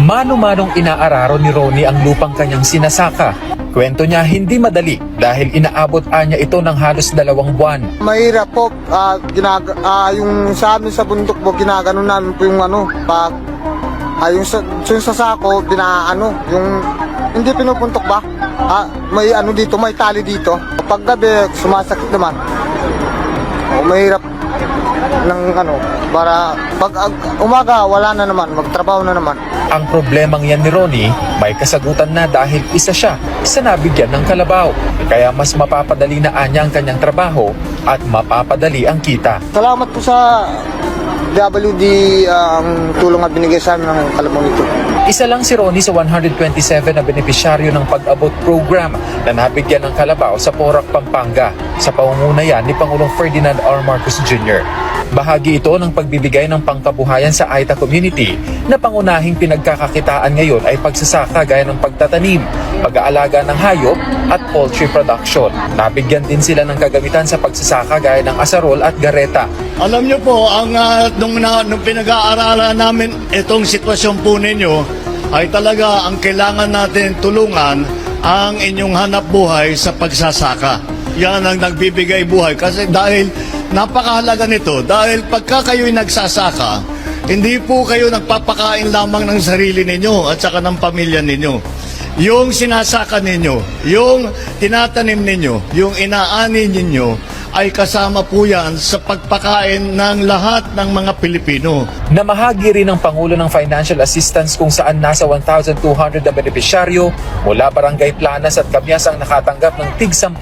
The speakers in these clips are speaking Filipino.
Mano-manong inaararo ni Ronnie ang lupang kanyang sinasaka. Kwento niya hindi madali dahil inaabot anya ito ng halos dalawang buwan. Mahirap po, ah, ginag ah, yung sa amin sa bundok po, ginagano namin po yung ano, pag, ah, yung, sa, yung sa sako, binaano, yung, hindi pinupuntok ba? Ah, may ano dito, may tali dito. Pag gabi, sumasakit naman. O, mahirap ng ano, para pag ag- umaga, wala na naman, magtrabaho na naman. Ang problemang yan ni Ronnie, may kasagutan na dahil isa siya sa nabigyan ng kalabaw. Kaya mas mapapadali na anya ang kanyang trabaho at mapapadali ang kita. Salamat po sa WD ang tulong na binigay sa amin ng kalabaw nito. Isa lang si Ronnie sa 127 na benepisyaryo ng pag-abot program na nabigyan ng kalabaw sa Porac, Pampanga sa pangunguna ni Pangulong Ferdinand R. Marcos Jr. Bahagi ito ng pagbibigay ng pangkabuhayan sa Aita community na pangunahing pinagkakakitaan ngayon ay pagsasaka gaya ng pagtatanim, pag-aalaga ng hayop at poultry production. Nabigyan din sila ng kagamitan sa pagsasaka gaya ng asarol at gareta. Alam niyo po, ang ah, nung, na, nung pinag-aaralan namin itong sitwasyon po ninyo, ay talaga ang kailangan natin tulungan ang inyong hanap buhay sa pagsasaka. Yan ang nagbibigay buhay. Kasi dahil napakahalaga nito, dahil pagka kayo'y nagsasaka, hindi po kayo nagpapakain lamang ng sarili ninyo at saka ng pamilya ninyo. Yung sinasaka ninyo, yung tinatanim ninyo, yung inaani ninyo, ay kasama po yan sa pagpakain ng lahat ng mga Pilipino. Namahagi rin ng Pangulo ng financial assistance kung saan nasa 1,200 na benepisyaryo mula Barangay Planas at Kamyas ang nakatanggap ng tig 10,000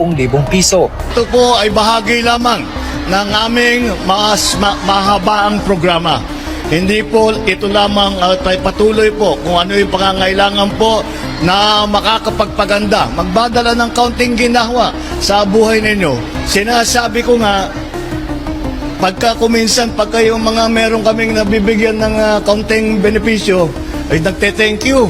piso. Ito po ay bahagi lamang ng aming mas ma- mahabaang programa. Hindi po ito lamang ay patuloy po kung ano yung pangangailangan po na makakapagpaganda. Magbadala ng kaunting ginhawa sa buhay ninyo. Sinasabi ko nga, pagka kuminsan, pagka yung mga meron kaming nabibigyan ng uh, kaunting benepisyo, ay nagte-thank you.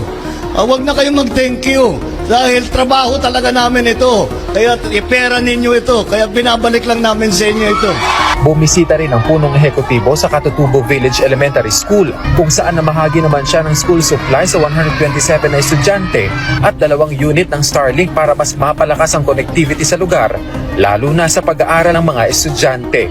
Wag na kayong mag-thank you. Dahil trabaho talaga namin ito. Kaya ipera ninyo ito. Kaya binabalik lang namin sa inyo ito. Bumisita rin ang punong ehekutibo sa Katutubo Village Elementary School kung saan namahagi naman siya ng school supply sa 127 na estudyante at dalawang unit ng Starlink para mas mapalakas ang connectivity sa lugar, lalo na sa pag-aaral ng mga estudyante.